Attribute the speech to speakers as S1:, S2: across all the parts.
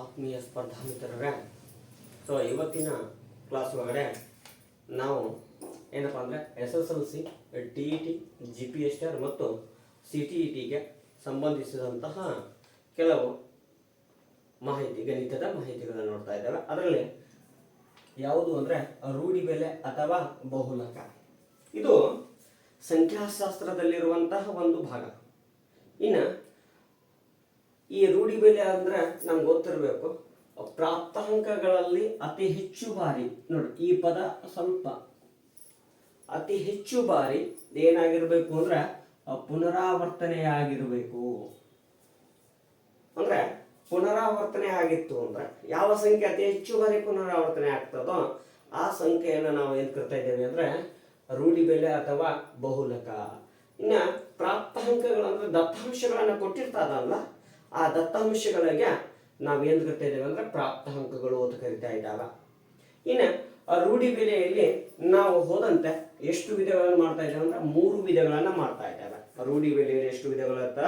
S1: ಆತ್ಮೀಯ ಸ್ಪರ್ಧಾ ಮಿತ್ರರೇ ಸೊ ಇವತ್ತಿನ ಕ್ಲಾಸ್ ಒಳಗಡೆ ನಾವು ಏನಪ್ಪ ಅಂದರೆ S S L C T E T G P S R ಮತ್ತು ಸಿ ಟಿ ಇ ಟಿಗೆ ಸಂಬಂಧಿಸಿದಂತಹ ಕೆಲವು ಮಾಹಿತಿ, ಗಣಿತದ ಮಾಹಿತಿಗಳನ್ನು ನೋಡ್ತಾ ಇದ್ದೇವೆ. ಅದರಲ್ಲಿ ಯಾವುದು ಅಂದರೆ ರೂಢಿ ಬೆಲೆ ಅಥವಾ ಬಹುಲಕ. ಇದು ಸಂಖ್ಯಾಶಾಸ್ತ್ರದಲ್ಲಿರುವಂತಹ ಒಂದು ಭಾಗ. ಇನ್ನು ಈ ರೂಢಿ ಬೆಲೆ ಅಂದ್ರೆ ನಮ್ಗೆ ಗೊತ್ತಿರಬೇಕು. ಪ್ರಾಪ್ತಾಂಕಗಳಲ್ಲಿ ಅತಿ ಹೆಚ್ಚು ಬಾರಿ, ನೋಡಿ, ಈ ಪದ ಸ್ವಲ್ಪ. ಅತಿ ಹೆಚ್ಚು ಬಾರಿ ಏನಾಗಿರ್ಬೇಕು ಅಂದ್ರೆ ಪುನರಾವರ್ತನೆ ಆಗಿರಬೇಕು ಅಂದ್ರೆ, ಪುನರಾವರ್ತನೆ ಆಗಿತ್ತು ಅಂದ್ರೆ, ಯಾವ ಸಂಖ್ಯೆ ಅತಿ ಹೆಚ್ಚು ಬಾರಿ ಪುನರಾವರ್ತನೆ ಆಗ್ತದೋ, ಆ ಸಂಖ್ಯೆಯನ್ನು ನಾವು ಏನ್ ಕರ್ತಾ ಇದ್ದೇವೆ ಅಂದ್ರೆ, ರೂಢಿ ಬೆಲೆ ಅಥವಾ ಬಹುಲಕ. ಇನ್ನ ಪ್ರಾಪ್ತಾಂಕಗಳಂದ್ರೆ ದತ್ತಾಂಶಗಳನ್ನ ಕೊಟ್ಟಿರ್ತದಲ್ಲ ಆ ದತ್ತಾಂಶಗಳಿಗೆ ನಾವು ಏನು ಕರಿತಾ ಅಂದ್ರೆ ಪ್ರಾಪ್ತಾಂಕಗಳು ಅಂತ ಕರಿತಾ ಇದ್ದಾವೆ. ಇನ್ನು ಆ ರೂಢಿ ಬೆಲೆಯಲ್ಲಿ ನಾವು ಹೋದಂತೆ ಎಷ್ಟು ವಿಧಗಳನ್ನು ಮಾಡ್ತಾ ಇದ್ದೇವೆ ಅಂದ್ರೆ ಮೂರು ವಿಧಗಳನ್ನು ಮಾಡ್ತಾ ಇದ್ದೇವೆ. ರೂಢಿ ಬೆಲೆಯಲ್ಲಿ ಎಷ್ಟು ವಿಧಗಳ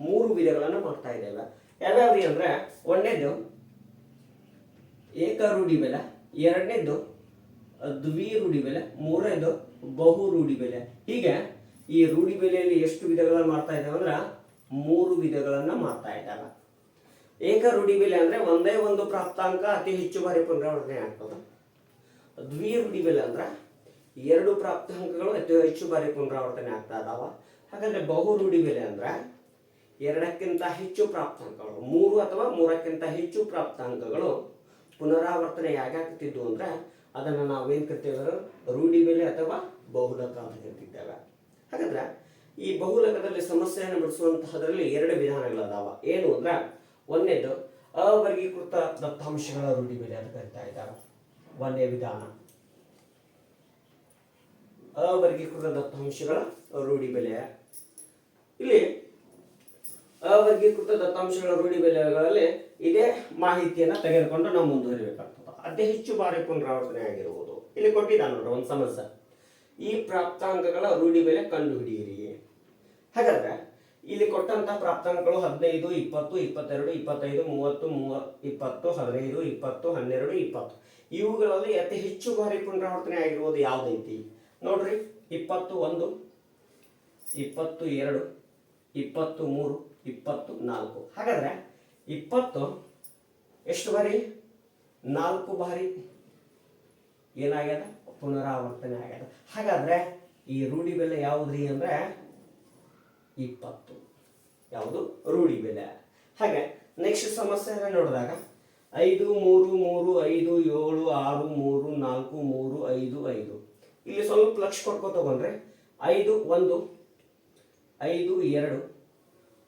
S1: ಮೂರು ವಿಧಗಳನ್ನು ಮಾಡ್ತಾ ಇದ್ದೇವೆ. ಯಾವ್ಯಾವ್ದು ಅಂದ್ರೆ ಒಂದನೇದು ಏಕ ರೂಢಿ ಬೆಲೆ ಎರಡನೇದು ದ್ವಿ ರೂಢಿ ಬೆಲೆ ಮೂರನೇದು ಬಹು ರೂಢಿ ಬೆಲೆ. ಹೀಗೆ ಈ ರೂಢಿ ಬೆಲೆಯಲ್ಲಿ ಎಷ್ಟು ವಿಧಗಳನ್ನು ಮಾಡ್ತಾ ಇದ್ದೇವೆ ಅಂದ್ರೆ ಮೂರು ವಿಧಗಳನ್ನ ಮಾಡ್ತಾ ಏಕ ರೂಢಿ ಬೆಲೆ ಅಂದ್ರೆ ಒಂದೇ ಒಂದು ಪ್ರಾಪ್ತಾಂಕ, ಅತಿ ಹೆಚ್ಚು ಬಾರಿ ಪುನರಾವರ್ತನೆ ಆಗ್ತದೆ ದ್ವಿ ರೂಢಿ ಬೆಲೆ ಅಂದ್ರೆ ಎರಡು ಪ್ರಾಪ್ತಾಂಕಗಳು ಅತಿ ಹೆಚ್ಚು ಬಾರಿ ಪುನರಾವರ್ತನೆ ಆಗ್ತಾ ಇದಾವ. ಹಾಗಾದ್ರೆ ಬಹು ರೂಢಿ ಬೆಲೆ ಅಂದ್ರೆ ಎರಡಕ್ಕಿಂತ ಹೆಚ್ಚು ಪ್ರಾಪ್ತಾಂಕಗಳು, ಮೂರು ಅಥವಾ ಮೂರಕ್ಕಿಂತ ಹೆಚ್ಚು ಪ್ರಾಪ್ತಾಂಕಗಳು ಪುನರಾವರ್ತನೆ ಯಾಕಾಗ್ತಿದ್ವು ಅಂದ್ರೆ ಅದನ್ನ ನಾವು ಕರಿತೇವೆ? ರೂಢಿ ಬೆಲೆ ಅಥವಾ ಬಹುಲಕ ಅಂತ ಕರಿತಿದ್ದೇವೆ. ಹಾಗಾದ್ರೆ ಈ ಬಹುಲಕದಲ್ಲಿ ಸಮಸ್ಯೆಯನ್ನು ಬಿಡಿಸುವಂತಹದ್ರಲ್ಲಿ ಎರಡು ವಿಧಾನಗಳದಾವ. ಏನು ಅಂದ್ರೆ, ಒಂದೇದು, ಅವರ್ಗೀಕೃತ ದತ್ತಾಂಶಗಳ ರೂಢಿ ಬೆಲೆ ಅಂತ ಕರಿತಾ ಇದ್ದಾರೆ. ಒಂದೇ ವಿಧಾನ. ಅವರ್ಗೀಕೃತ ದತ್ತಾಂಶಗಳ ರೂಢಿ ಬೆಲೆ. ಇಲ್ಲಿ, ಅವರ್ಗೀಕೃತ ದತ್ತಾಂಶಗಳ ರೂಢಿ ಬೆಲೆಗಳಲ್ಲಿ ಇದೇ ಮಾಹಿತಿಯನ್ನ ತೆಗೆದುಕೊಂಡು ನಾವು ಮುಂದುವರಿಬೇಕಾಗ್ತದೆ. ಅತಿ ಹೆಚ್ಚು ಬಾರಿ ಪುನರಾವರ್ತನೆ ಆಗಿರುವುದು ಇಲ್ಲಿ ಕೊಟ್ಟಿದ್ದಾನೆ ನೋಡ್ರಿ, ಒಂದು ಸಮಸ್ಯೆ. ಈ ಪ್ರಾಪ್ತಾಂಗಗಳ ರೂಢಿ ಬೆಲೆ ಕಂಡು ಹಿಡಿಯಿರಿ ಹಾಗಾದ್ರೆ ಇಲ್ಲಿ ಕೊಟ್ಟಂತ ಪ್ರಾಪ್ತಾಂಕಗಳು ಹದಿನೈದು, ಇಪ್ಪತ್ತು, ಇಪ್ಪತ್ತೆರಡು, ಇಪ್ಪತ್ತೈದು, ಮೂವತ್ತು, ಮೂವ, ಇಪ್ಪತ್ತು, ಹದಿನೈದು, ಇಪ್ಪತ್ತು, ಹನ್ನೆರಡು, ಇಪ್ಪತ್ತು. ಇವುಗಳಲ್ಲಿ ಅತಿ ಹೆಚ್ಚು ಬಾರಿ ಪುನರಾವರ್ತನೆ ಆಗಿರುವುದು ಯಾವ್ದೈತಿ ನೋಡ್ರಿ, ಇಪ್ಪತ್ತು ಒಂದು, ಇಪ್ಪತ್ತು ಎರಡು, ಇಪ್ಪತ್ತು ಮೂರು, ಇಪ್ಪತ್ತು ನಾಲ್ಕು. ಹಾಗಾದ್ರೆ ಇಪ್ಪತ್ತು ಎಷ್ಟು ಬಾರಿ? ನಾಲ್ಕು ಬಾರಿ ಏನಾಗ್ಯದ? ಪುನರಾವರ್ತನೆ ಆಗ್ಯದ. ಹಾಗಾದ್ರೆ ಈ ರೂಢಿ ಬೆಲೆ ಯಾವುದ್ರಿ ಅಂದ್ರೆ ಇಪ್ಪತ್ತು. ಯಾವುದು? ರೂಢಿ ಬೆಲೆ. ಹಾಗೆ ನೆಕ್ಸ್ಟ್ ಸಮಸ್ಯೆ ನೋಡಿದಾಗ ಐದು, ಮೂರು ಮೂರು, ಐದು, ಏಳು, ಆರು, ಮೂರು, ನಾಲ್ಕು, ಮೂರು, ಐದು ಐದು. ಇಲ್ಲಿ ಸ್ವಲ್ಪ ಲಕ್ಷ ಕೊಟ್ಕೊ ತಗೊಂಡ್ರೆ ಐದು, ಒಂದು, ಐದು, ಎರಡು,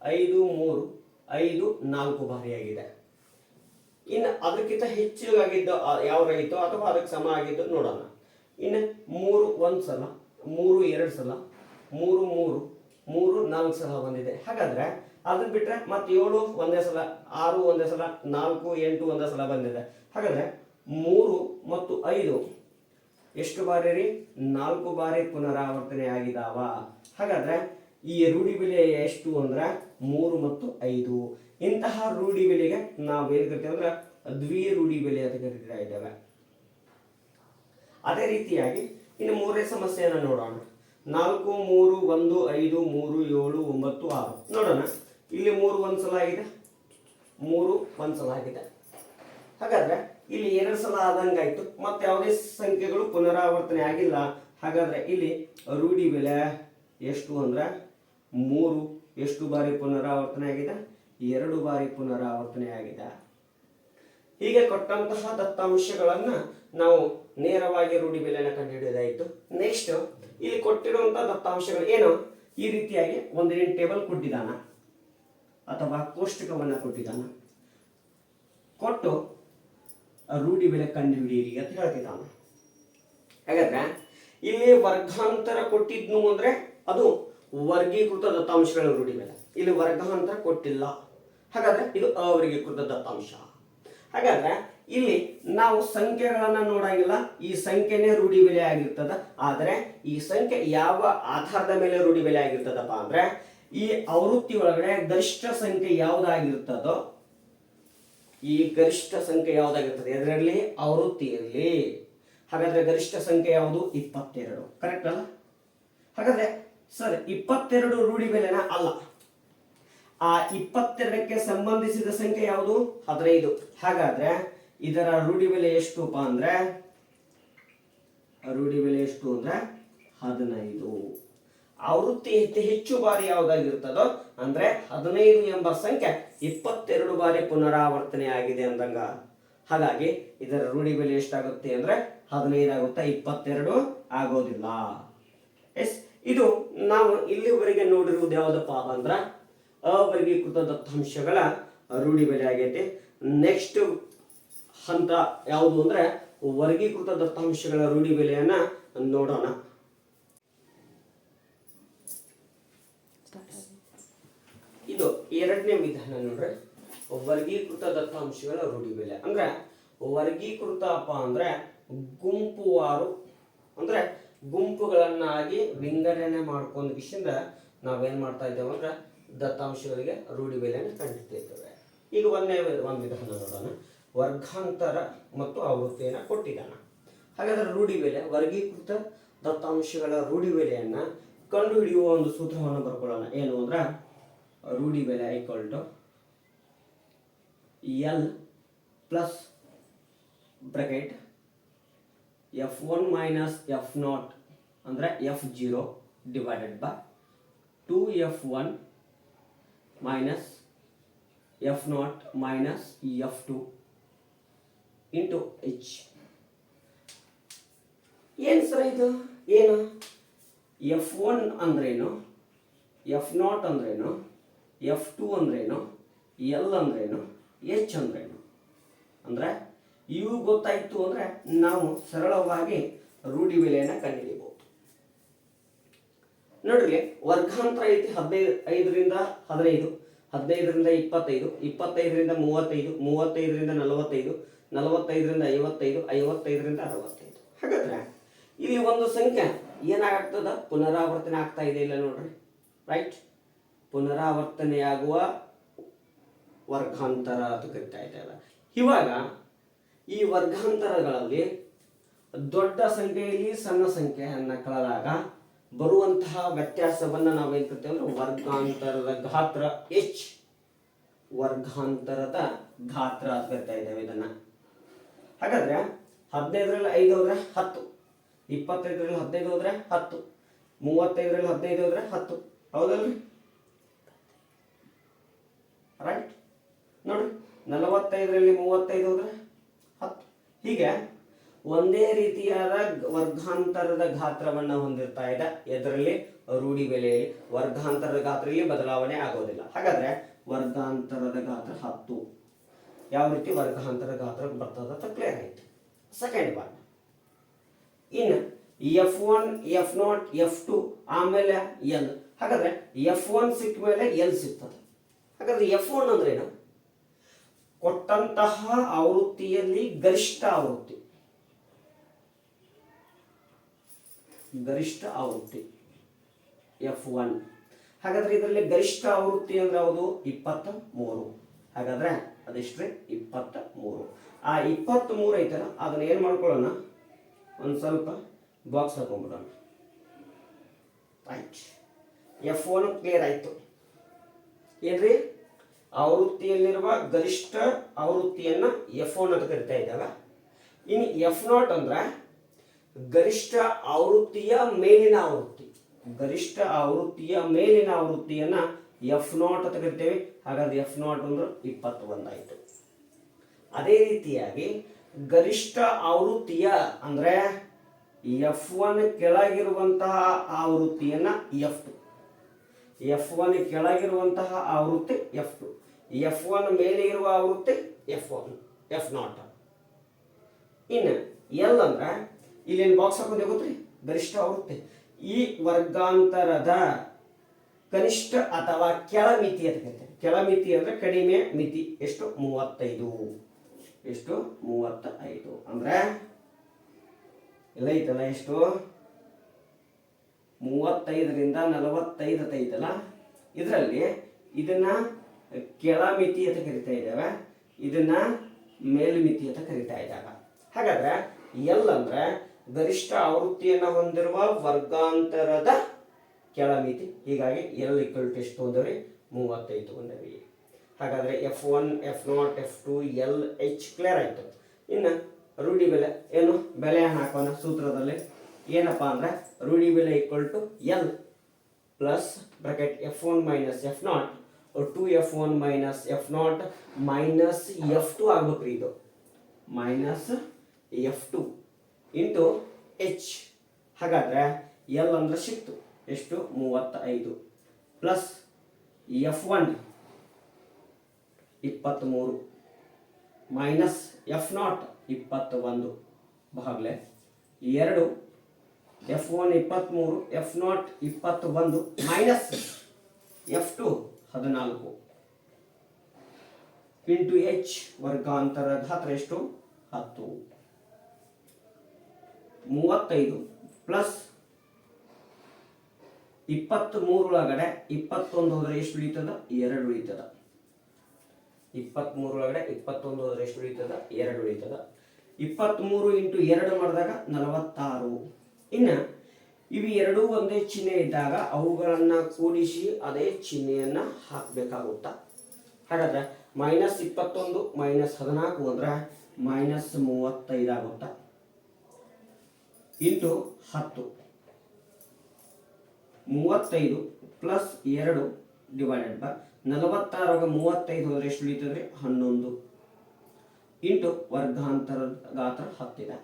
S1: ಐದು, ಮೂರು, ಐದು, ನಾಲ್ಕು ಬಾರಿಯಾಗಿದೆ ಇನ್ನು ಅದಕ್ಕಿಂತ ಹೆಚ್ಚು ಆಗಿದ್ದ ರೈತೋ ಅಥವಾ ಅದಕ್ಕೆ ಸಮ ಆಗಿದ್ದು ನೋಡೋಣ. ಇನ್ನು ಮೂರು ಒಂದು ಸಲ ಮೂರು ಎರಡು ಸಲ ಮೂರು ಮೂರು ಮೂರು, ನಾಲ್ಕು ಸಲ ಬಂದಿದೆ. ಹಾಗಾದ್ರೆ ಅದನ್ನ ಬಿಟ್ರೆ ಮತ್ತೆ ಏಳು ಒಂದೇ ಸಲ, ಆರು ಒಂದೇ ಸಲ, ನಾಲ್ಕು, ಎಂಟು ಒಂದೇ ಸಲ ಬಂದಿದೆ. ಹಾಗಾದ್ರೆ ಮೂರು ಮತ್ತು ಐದು ಎಷ್ಟು ಬಾರಿ ರೀ? ನಾಲ್ಕು ಬಾರಿ ಪುನರಾವರ್ತನೆ ಆಗಿದಾವ. ಹಾಗಾದ್ರೆ ಈ ರೂಢಿ ಬೆಲೆ ಎಷ್ಟು ಅಂದ್ರೆ ಮೂರು ಮತ್ತು ಐದು. ಇಂತಹ ರೂಢಿ ಬೆಲೆಗೆ ನಾವು ಏನ್ ಕರಿತೇವೆ ಅಂದ್ರೆ ದ್ವಿ ರೂಢಿ ಬೆಲೆ ಅಂತ ಕರಿತಾ ಇದ್ದೇವೆ. ಅದೇ ರೀತಿಯಾಗಿ ಇನ್ನು ಮೂರನೇ ಸಮಸ್ಯೆಯನ್ನು ನೋಡೋಣ. ನಾಲ್ಕು, ಮೂರು, ಒಂದು, ಐದು, ಮೂರು, ಏಳು, ಒಂಬತ್ತು, ಆರು. ನೋಡೋಣ. ಇಲ್ಲಿ ಮೂರು ಒಂದು ಸಲ ಆಗಿದೆ. ಮೂರು ಒಂದು ಸಲ ಆಗಿದೆ. ಹಾಗಾದ್ರೆ ಇಲ್ಲಿ ಎರಡು ಸಲ ಆದಂಗಾಯ್ತು ಮತ್ತೆ ಯಾವುದೇ ಸಂಖ್ಯೆಗಳು ಪುನರಾವರ್ತನೆ ಆಗಿಲ್ಲ. ಹಾಗಾದ್ರೆ ಇಲ್ಲಿ ರೂಢಿ ಬೆಲೆ ಎಷ್ಟು ಅಂದ್ರೆ ಮೂರು ಎಷ್ಟು ಬಾರಿ ಪುನರಾವರ್ತನೆ ಆಗಿದೆ? ಎರಡು ಬಾರಿ ಪುನರಾವರ್ತನೆ ಆಗಿದೆ. ಹೀಗೆ ಕೊಟ್ಟಂತಹ ದತ್ತಾಂಶಗಳನ್ನ ನಾವು ನೇರವಾಗಿ ರೂಢಿ ಬೆಲೆಯನ್ನು ಕಂಡುಹಿಡಿಯೋದಾಯಿತು ನೆಕ್ಸ್ಟ್ ಇಲ್ಲಿ ಕೊಟ್ಟಿರುವಂತಹ ದತ್ತಾಂಶಗಳು ಏನು? ಈ ರೀತಿಯಾಗಿ ಒಂದೇನು ಟೇಬಲ್ ಕೊಟ್ಟಿದ್ದಾನ? ಅಥವಾ ಕೋಷ್ಟಕವನ್ನ ಕೊಟ್ಟಿದ್ದಾನ? ಕೊಟ್ಟು ರೂಢಿ ಬೆಲೆ ಕಂಡುಹಿಡಿಯಿರಿ ಅಂತ ಹೇಳ್ತಿದ್ದಾನ. ಹಾಗಾದ್ರೆ ಇಲ್ಲಿ ವರ್ಗಾಂತರ ಕೊಟ್ಟಿದ್ನು ಅಂದ್ರೆ ಅದು ವರ್ಗೀಕೃತ ದತ್ತಾಂಶಗಳ ರೂಢಿ ಬೆಲೆ. ಇಲ್ಲಿ ವರ್ಗಾಂತರ ಕೊಟ್ಟಿಲ್ಲ. ಹಾಗಾದ್ರೆ ಇದು ಅವರ್ಗೀಕೃತ ದತ್ತಾಂಶ. ಹಾಗಾದ್ರೆ ಇಲ್ಲಿ ನಾವು ಸಂಖ್ಯೆಗಳನ್ನ ನೋಡಂಗಿಲ್ಲ, ಈ ಸಂಖ್ಯೆನೇ ರೂಢಿ ಬೆಲೆ ಆಗಿರ್ತದ. ಆದರೆ ಈ ಸಂಖ್ಯೆ ಯಾವ ಆಧಾರದ ಮೇಲೆ ರೂಢಿ ಬೆಲೆ ಆಗಿರ್ತದಪ್ಪ ಅಂದ್ರೆ, ಈ ಆವೃತ್ತಿ ಒಳಗಡೆ ಗರಿಷ್ಠ ಸಂಖ್ಯೆ ಯಾವ್ದಾಗಿರ್ತದೋ, ಈ ಗರಿಷ್ಠ ಸಂಖ್ಯೆ ಯಾವುದಾಗಿರ್ತದೆ? ಅದರಲ್ಲಿ ಇರಲಿ ಹಾಗಾದ್ರೆ ಗರಿಷ್ಠ ಸಂಖ್ಯೆ ಯಾವುದು? ಇಪ್ಪತ್ತೆರಡು. ಕರೆಕ್ಟ್ ಅಲ್ಲ? ಹಾಗಾದ್ರೆ, ಸರ್, ಇಪ್ಪತ್ತೆರಡು ರೂಢಿ ಬೆಲೆನ ಅಲ್ಲ. ಆ ಇಪ್ಪತ್ತೆರಡಕ್ಕೆ ಸಂಬಂಧಿಸಿದ ಸಂಖ್ಯೆ ಯಾವುದು? ಹದಿನೈದು. ಹಾಗಾದ್ರೆ ಇದರ ರೂಢಿ ಬೆಲೆ ಎಷ್ಟುಪ್ಪ ಅಂದ್ರೆ? ರೂಢಿ ಬೆಲೆ ಎಷ್ಟು ಅಂದ್ರೆ ಹದಿನೈದು. ಆವೃತ್ತಿ ಅತಿ ಹೆಚ್ಚು ಬಾರಿ ಯಾವ್ದಾಗಿರ್ತದೋ ಅಂದ್ರೆ ಹದಿನೈದು ಎಂಬ ಸಂಖ್ಯೆ ಇಪ್ಪತ್ತೆರಡು ಬಾರಿ ಪುನರಾವರ್ತನೆ ಆಗಿದೆ ಅಂದಂಗ. ಹಾಗಾಗಿ ಇದರ ರೂಢಿ ಬೆಲೆ ಎಷ್ಟಾಗುತ್ತೆ ಅಂದ್ರೆ ಹದಿನೈದು ಆಗುತ್ತೆ ಇಪ್ಪತ್ತೆರಡು ಆಗೋದಿಲ್ಲ. ಎಸ್, ಇದು ನಾವು ಇಲ್ಲಿವರೆಗೆ ನೋಡಿರುವುದು ಯಾವುದಪ್ಪ ಅಂದ್ರ ಅವರ್ಗೀಕೃತ ದತ್ತಾಂಶಗಳ ರೂಢಿ ಬೆಲೆ ಆಗೈತಿ. ನೆಕ್ಸ್ಟ್ ಹಂತ ಯಾವುದು ಅಂದ್ರೆ ವರ್ಗೀಕೃತ ದತ್ತಾಂಶಗಳ ರೂಢಿ ಬೆಲೆಯನ್ನ ನೋಡೋಣ. ಇದು ಎರಡನೇ ವಿಧಾನ ನೋಡ್ರಿ. ವರ್ಗೀಕೃತ ದತ್ತಾಂಶಗಳ ರೂಢಿ ಬೆಲೆ. ಅಂದ್ರೆ ವರ್ಗೀಕೃತಪ್ಪ ಅಂದ್ರೆ ಗುಂಪುವಾರು ಅಂದ್ರೆ ಗುಂಪುಗಳನ್ನಾಗಿ ವಿಂಗಡಣೆ ಮಾಡ್ಕೊಂಡ ವಿಷಯದ ನಾವೇನ್ ಮಾಡ್ತಾ ಇದ್ದೇವೆ ಅಂದ್ರೆ ದತ್ತಾಂಶಗಳಿಗೆ ರೂಢಿ ಬೆಲೆಯನ್ನು ಕಂಡಿರ್ತೇವೆ ಈಗ ಒಂದೇ ಒಂದು ವಿಧಾನ ನೋಡೋಣ. ವರ್ಗಾಂತರ ಮತ್ತು ಆವೃತ್ತಿಯನ್ನು ಕೊಟ್ಟಿದ್ದಾನೆ. ಹಾಗಾದರೆ ರೂಢಿ ಬೆಲೆ ವರ್ಗೀಕೃತ ದತ್ತಾಂಶಗಳ ರೂಢಿ ಬೆಲೆಯನ್ನು ಕಂಡುಹಿಡಿಯುವ ಒಂದು ಸೂತ್ರವನ್ನು ಬರ್ಕೊಳ್ಳೋಣ. ಏನು ಅಂದ್ರೆ ರೂಢಿ ಬೆಲೆ equal to L plus bracket F one minus F naught ಅಂದರೆ F zero divided by two F one minus F naught minus F two into H. ಏನು ಸರ್ ಇದು? ಏನು? ಎಫ್ ಒನ್ ಅಂದ್ರೇನು? ಎಫ್ ನಾಟ್ ಅಂದ್ರೇನು? ಎಫ್ ಟು ಅಂದ್ರೇನು? L ಅಂದ್ರೇನು? H ಅಂದ್ರೇನು? ಅಂದರೆ ಇವು ಗೊತ್ತಾಯಿತು ಅಂದರೆ ನಾವು ಸರಳವಾಗಿ ರೂಢಿ ಬೆಲೆಯನ್ನು ಕಂಡುಹಿಡಿಯಬಹುದು. ನೋಡ್ರಿ ವರ್ಗಾಂತರ ಐತಿ ಹದಿನೈದು ಐದರಿಂದ ಹದಿನೈದು. ಹದಿನೈದರಿಂದ ಇಪ್ಪತ್ತೈದು, ಇಪ್ಪತ್ತೈದರಿಂದ ಮೂವತ್ತೈದು, ಮೂವತ್ತೈದರಿಂದ ನಲವತ್ತೈದು, ನಲವತ್ತೈದರಿಂದ ಐವತ್ತೈದು, ಐವತ್ತೈದರಿಂದ ಅರವತ್ತೈದು. ಹಾಗಾದ್ರೆ ಇಲ್ಲಿ ಒಂದು ಸಂಖ್ಯೆ ಏನಾಗ್ತದ? ಪುನರಾವರ್ತನೆ ಆಗ್ತಾ ಇದೆ ಇಲ್ಲ ನೋಡ್ರಿ. ರೈಟ್ ಪುನರಾವರ್ತನೆಯಾಗುವ ವರ್ಗಾಂತರ ಅಂತ ಕರಿತಾ ಇದ್ದಾರೆ ಇವಾಗ ಈ ವರ್ಗಾಂತರಗಳಲ್ಲಿ ದೊಡ್ಡ ಸಂಖ್ಯೆಯಲ್ಲಿ ಸಣ್ಣ ಸಂಖ್ಯೆಯನ್ನು ಕಳೆದಾಗ ಬರುವಂತಹ ವ್ಯತ್ಯಾಸವನ್ನು ನಾವೇನ್ ಕರಿತೇವೆ ಅಂದ್ರೆ ವರ್ಗಾಂತರದ ಗಾತ್ರ, ಎಚ್, ವರ್ಗಾಂತರದ ಗಾತ್ರ ಅಂತ ಕರಿತಾ ಇದ್ದೇವೆ ಇದನ್ನ. ಹಾಗಾದ್ರೆ ಹದಿನೈದರಲ್ಲಿ ಐದು ಹೋದ್ರೆ ಹತ್ತು, ಇಪ್ಪತ್ತೈದರಲ್ಲಿ ಹದಿನೈದು ಹೋದ್ರೆ ಹತ್ತು, ಮೂವತ್ತೈದರಲ್ಲಿ ಹದಿನೈದು ಹೋದ್ರೆ ಹತ್ತು, ಹೌದಲ್ರಿ? ರೈಟ್ ನೋಡಿ ನಲವತ್ತೈದರಲ್ಲಿ ಮೂವತ್ತೈದು ಹೋದ್ರೆ ಹತ್ತು. ಹೀಗೆ ಒಂದೇ ರೀತಿಯಾದ ವರ್ಗಾಂತರದ ಗಾತ್ರವನ್ನ ಹೊಂದಿರ್ತಾ ಇದೆ ಇದರಲ್ಲಿ ರೂಢಿ ಬೆಲೆಯಲ್ಲಿ ವರ್ಗಾಂತರದ ಗಾತ್ರದಲ್ಲಿ ಬದಲಾವಣೆ ಆಗೋದಿಲ್ಲ. ಹಾಗಾದ್ರೆ ವರ್ಗಾಂತರದ ಗಾತ್ರ ಹತ್ತು. ಯಾವ ರೀತಿ ವರ್ಗಾಂತರ ಗಾತ್ರ ಬರ್ತದ ಕ್ಲಿಯರ್ ಆಯ್ತು. ಸೆಕೆಂಡ್ ಒನ್ ಇನ್ನು F one F naught F two ಆಮೇಲೆ ಎಲ್ ಹಾಗಾದ್ರೆ ಎಫ್ ಒನ್ ಸಿಕ್ಕ ಮೇಲೆ ಎಲ್ ಸಿಗ್ತದೆ. ಹಾಗಾದ್ರೆ ಎಫ್ ಒನ್ ಅಂದ್ರೆ ಏನು ಕೊಟ್ಟಂತಹ ಆವೃತ್ತಿಯಲ್ಲಿ ಗರಿಷ್ಠ ಆವೃತ್ತಿ. ಗರಿಷ್ಠ ಆವೃತ್ತಿ ಎಫ್ ಒನ್ ಹಾಗಾದ್ರೆ ಇದರಲ್ಲಿ ಗರಿಷ್ಠ ಆವೃತ್ತಿ ಅಂದ್ರೆ ಯಾವುದು? ಇಪ್ಪತ್ತ ಮೂರು ಹಾಗಾದ್ರೆ ಅದೆಷ್ಟ್ರಿ? ಇಪ್ಪತ್ತ ಮೂರು ಆ ಇಪ್ಪತ್ತ್ ಮೂರು ಐತಲ್ಲ, ಅದನ್ನ ಏನ್ ಮಾಡ್ಕೊಳ್ಳೋಣ? ಒಂದು ಸ್ವಲ್ಪ ಬಾಕ್ಸ್ ಹಾಕೊಂಡ್ಬಿಡೋಣ ಎಫ್ ಒನ್ ಕ್ಲಿಯರ್ ಆಯ್ತು. ಏನ್ರಿ? ಆವೃತ್ತಿಯಲ್ಲಿರುವ ಗರಿಷ್ಠ ಆವೃತ್ತಿಯನ್ನ ಎಫ್ ಒನ್ ಅಂತ ಕರಿತಾ ಇದ್ದಾವೆ ಇನ್ನು ಎಫ್ ನಾಟ್ ಅಂದ್ರೆ ಗರಿಷ್ಠ ಆವೃತ್ತಿಯ ಮೇಲಿನ ಆವೃತ್ತಿ. ಗರಿಷ್ಠ ಆವೃತ್ತಿಯ ಮೇಲಿನ ಆವೃತ್ತಿಯನ್ನ ಎಫ್ ನಾಟ್ ಅಂತ ಕರಿತೇವೆ. ಹಾಗಾದ್ರೆ ಎಫ್ ನಾಟ್ ಅಂದ್ರೆ ಇಪ್ಪತ್ತೊಂದಾಯಿತು ಅದೇ ರೀತಿಯಾಗಿ ಗರಿಷ್ಠ ಆವೃತ್ತಿಯ ಅಂದ್ರೆ ಎಫ್ ಒನ್ ಕೆಳಗಿರುವಂತಹ ಆವೃತ್ತಿಯನ್ನ ಎಫ್ ಟು ಎಫ್ ಒನ್ ಕೆಳಗಿರುವಂತಹ ಆವೃತ್ತಿ ಎಫ್ ಟು ಎಫ್ ಒನ್ ಮೇಲೆ ಇರುವ ಆವೃತ್ತಿ ಎಫ್ ಒನ್ ಎಫ್ ನಾಟ್ ಇನ್ನು ಎಲ್ ಅಂದ್ರೆ ಇಲ್ಲೇನು ಬಾಕ್ಸ್ ಹಾಕೊಂಡು ಹೋಗುತ್ತೆ ಗರಿಷ್ಠ ಆಗುತ್ತೆ ಈ ವರ್ಗಾಂತರದ ಕನಿಷ್ಠ ಅಥವಾ ಕೆಳಮಿತಿ ಅಂತ ಕರಿತಾರೆ. ಕೆಳಮಿತಿ ಅಂದ್ರೆ ಕಡಿಮೆ ಮಿತಿ. ಎಷ್ಟು? ಮೂವತ್ತೈದು. ಎಷ್ಟು? ಮೂವತ್ತ ಐದು ಅಂದ್ರೆ ಎಲ್ಲ ಐತಲ್ಲ ಎಷ್ಟು? ಮೂವತ್ತೈದರಿಂದ ನಲವತ್ತೈದು ಐತಲ್ಲ? ಇದರಲ್ಲಿ ಇದನ್ನ ಕೆಳಮಿತಿ ಅಂತ ಕರಿತಾ ಇದ್ದಾವೆ. ಇದನ್ನ ಮೇಲ್ಮಿತಿ ಅಂತ ಕರಿತಾ ಇದ್ದಾವೆ. ಹಾಗಾದ್ರೆ ಎಲ್ ಅಂದ್ರೆ ಗರಿಷ್ಠ ಆವೃತ್ತಿಯನ್ನು ಹೊಂದಿರುವ ವರ್ಗಾಂತರದ ಕೆಳಮಿತಿ. ಹೀಗಾಗಿ ಎಲ್ ಇಕ್ವಲ್ ಎಷ್ಟು ಅಂದರೆ ಮೂವತ್ತೈದು ಅಂದರೆ ಹಾಗಾದರೆ F one F naught F two L H clear ಆಯಿತು. ಇನ್ನು ರೂಢಿ ಬೆಲೆ ಏನು? ಬೆಲೆ ಹಾಕೋಣ ಸೂತ್ರದಲ್ಲಿ? ಏನಪ್ಪಾ ಅಂದರೆ ರೂಢಿ ಬೆಲೆ equal to L plus bracket F one minus F naught two F one minus F naught minus F two ಆಗ್ಬೇಕ್ರಿ ಇದು. Minus F two into H. ಹಾಗಾದರೆ ಎಲ್ ಅಂದರೆ ಸಿಕ್ತು ಎಷ್ಟು? ಮೂವತ್ತೈದು. ಪ್ಲಸ್ ಎಫ್ ಒನ್, ಇಪ್ಪತ್ತ್ಮೂರು. ಮೈನಸ್ ಎಫ್ ನಾಟ್ ಇಪ್ಪತ್ತ ಒಂದು ಭಾಗಲೆ ಎರಡು, ಎಫ್ ಒನ್ ಇಪ್ಪತ್ತ್ಮೂರು, ಎಫ್ ನಾಟ್ ಇಪ್ಪತ್ತ ಒಂದು ಮೈನಸ್ ಎಫ್ ಟು, ಹದಿನಾಲ್ಕು. ಇಂಟು ಎಚ್ ವರ್ಗಾಂತರ ಘಾತ್ರ ಎಷ್ಟು? ಹತ್ತು. ಮೂವತ್ತೈದು ಪ್ಲಸ್ ಇಪ್ಪತ್ತ್ ಮೂರೊಳಗಡೆ ಇಪ್ಪತ್ತೊಂದು ಹೋದ್ರೆ ಎಷ್ಟು ಉಳಿತದ? ಎರಡು ಉಳಿತದ. ಇಪ್ಪತ್ತ್ ಒಳಗಡೆ ಇಪ್ಪತ್ತೊಂದು ಹೋದ್ರೆ ಎಷ್ಟು ಉಳಿತದ? ಎರಡು ಉಳಿತದ. ಇಪ್ಪತ್ತ್ಮೂರು ಇಂಟು ಎರಡು ಮಾಡಿದಾಗ ನಲವತ್ತಾರು. ಇನ್ನು ಇವು ಎರಡೂ ಒಂದೇ ಚಿಹ್ನೆ ಇದ್ದಾಗ ಅವುಗಳನ್ನು ಕೂಡಿಸಿ ಅದೇ ಚಿಹ್ನೆಯನ್ನು ಹಾಕಬೇಕಾಗುತ್ತಾ? ಹಾಗಾದ್ರೆ ಮೈನಸ್ ಇಪ್ಪತ್ತೊಂದು ಮೈನಸ್ ಹದಿನಾಲ್ಕು ಅಂದ್ರೆ ಮೈನಸ್ ಮೂವತ್ತೈದು ಆಗುತ್ತಾ? ಇಂಟು ಹತ್ತು. ಮೂವತ್ತೈದು ಪ್ಲಸ್ ಎರಡು ಡಿವೈಡೆಡ್ ಬೈ ನಲವತ್ತಾರಾಗ ಮೂವತ್ತೈದು ಹೋದರೆ ಎಷ್ಟು ಉಳಿತದ್ರಿ ಹನ್ನೊಂದು. ಇಂಟು ವರ್ಗಾಂತರ ಗಾತ್ರ ಹತ್ತಿದೆ.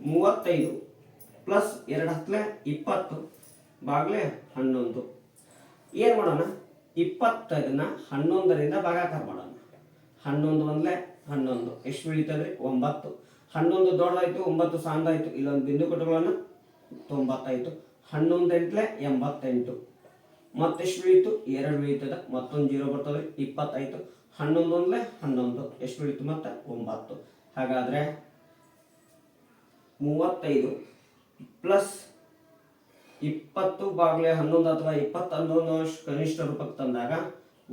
S1: ಮೂವತ್ತೈದು ಪ್ಲಸ್ ಎರಡು ಹತ್ತಲೆ ಇಪ್ಪತ್ತು ಬಾಗ್ಲೆ ಹನ್ನೊಂದು. ಏನು ಮಾಡೋಣ? ಇಪ್ಪತ್ತೈದನ್ನ ಹನ್ನೊಂದರಿಂದ ಭಾಗಾಕಾರ ಮಾಡೋಣ. ಹನ್ನೊಂದು ಒಂದಲೆ ಹನ್ನೊಂದು. ಎಷ್ಟು ಉಳಿತದ್ರಿ ಒಂಬತ್ತು. ಹನ್ನೊಂದು ದೊಡ್ಡದಾಯ್ತು, ಒಂಬತ್ತು ಸಾಂದಾಯಿತು, ಇಲ್ಲೊಂದು ಬಿಂದು ಕೊಟ್ಟುಗಳನ್ನ ತೊಂಬತ್ತಾಯ್ತು ಹನ್ನೊಂದು ಎಂಟ್ಲೆ ಎಂಬತ್ತೆಂಟು ಮತ್ತೆಷ್ಟು ಉಳಿತು ಎರಡು ಉಳಿತದ ಮತ್ತೊಂದು ಜೀರೋ ಬರ್ತದೆ ಇಪ್ಪತ್ತಾಯಿತು ಹನ್ನೊಂದು ಒಂದ್ಲೆ ಹನ್ನೊಂದು, ಎಷ್ಟು ಉಳಿತು ಮತ್ತೆ? ಒಂಬತ್ತು. ಹಾಗಾದ್ರೆ ಮೂವತ್ತೈದು ಪ್ಲಸ್ ಇಪ್ಪತ್ತು ಬಾಗ್ಲೆ ಹನ್ನೊಂದು ಅಥವಾ ಇಪ್ಪತ್ತೊಂದು ಕನಿಷ್ಠ ರೂಪಕ್ಕೆ ತಂದಾಗ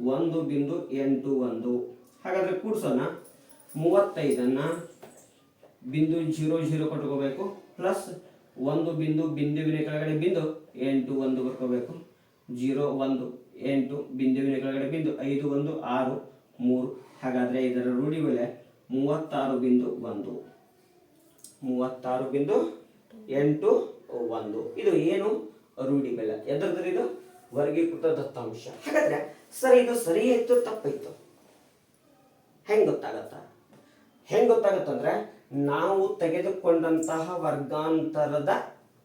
S1: ಒಂದು ಬಿಂದು ಎಂಟು ಒಂದು. ಹಾಗಾದರೆ ಕೂಡ್ಸೋಣ. ಮೂವತ್ತೈದನ್ನ ಬಿಂದು ಜೀರೋ ಜೀರೋ ಕಟ್ಕೋಬೇಕು ಪ್ಲಸ್ ಒಂದು ಬಿಂದು ಬಿಂದುವಿನ ಕೆಳಗಡೆ ಬಿಂದು ಎಂಟು ಒಂದು ಬರ್ಕೋಬೇಕು ಜೀರೋ ಒಂದು, ಎಂಟು ಬಿಂದುವಿನ ಕೆಳಗಡೆ ಬಿಂದು, ಐದು ಒಂದು, ಆರು, ಮೂರು. ಹಾಗಾದ್ರೆ ಇದರ ರೂಢಿ ಬೆಲೆ ಮೂವತ್ತಾರು ಬಿಂದು ಒಂದು. ಮೂವತ್ತಾರು ಬಿಂದು ಎಂಟು ಒಂದು. ಇದು ಏನು ರೂಢಿ ಬೆಲೆ? ಎದ್ರದ್ದು ಇದು? ವರ್ಗೀಕೃತ ದತ್ತಾಂಶ. ಹಾಗಾದ್ರೆ ಸರ್, ಇದು ಸರಿ ಇತ್ತು ತಪ್ಪಿತ್ತು ಹೆಂಗ್ ಗೊತ್ತಾಗತ್ತ? ಹೆಂಗ್ ಗೊತ್ತಾಗತ್ತಂದ್ರೆ ನಾವು ತೆಗೆದುಕೊಂಡಂತಹ ವರ್ಗಾಂತರದ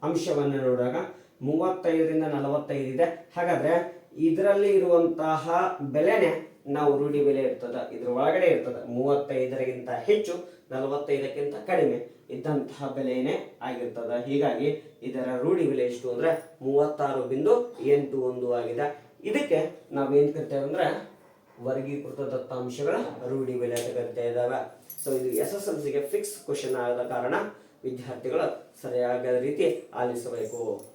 S1: ಅಂಶವನ್ನು ನೋಡಿದಾಗ ಮೂವತ್ತೈದರಿಂದ ನಲವತ್ತೈದಿದೆ ಹಾಗಾದ್ರೆ ಇದರಲ್ಲಿ ಇರುವಂತಹ ಬೆಲೆನೇ ನಾವು ರೂಢಿ ಬೆಲೆ ಇರ್ತದೆ. ಇದ್ರ ಒಳಗಡೆ ಇರ್ತದೆ. ಮೂವತ್ತೈದರಿಗಿಂತ ಹೆಚ್ಚು, ನಲವತ್ತೈದಕ್ಕಿಂತ ಕಡಿಮೆ ಇದ್ದಂತಹ ಬೆಲೆನೇ ಆಗಿರ್ತದ. ಹೀಗಾಗಿ ಇದರ ರೂಢಿ ಬೆಲೆ ಎಷ್ಟು ಅಂದ್ರೆ ಮೂವತ್ತಾರು ಬಿಂದು ಎಂಟು ಒಂದು ಆಗಿದೆ. ಇದಕ್ಕೆ ನಾವೇನು ಕರಿತೇವೆ ಅಂದ್ರೆ ವರ್ಗೀಕೃತ ದತ್ತಾಂಶಗಳ ರೂಢಿ ಬೆಲೆ ಇದ್ದಾವೆ ಸೊ ಇದು ಎಸ್ ಎಸ್ ಎಲ್ ಸಿಗೆ ಫಿಕ್ಸ್ ಕ್ವಶನ್ ಆದ ಕಾರಣ ವಿದ್ಯಾರ್ಥಿಗಳು ಸರಿಯಾದ ರೀತಿ ಆಲಿಸಬೇಕು.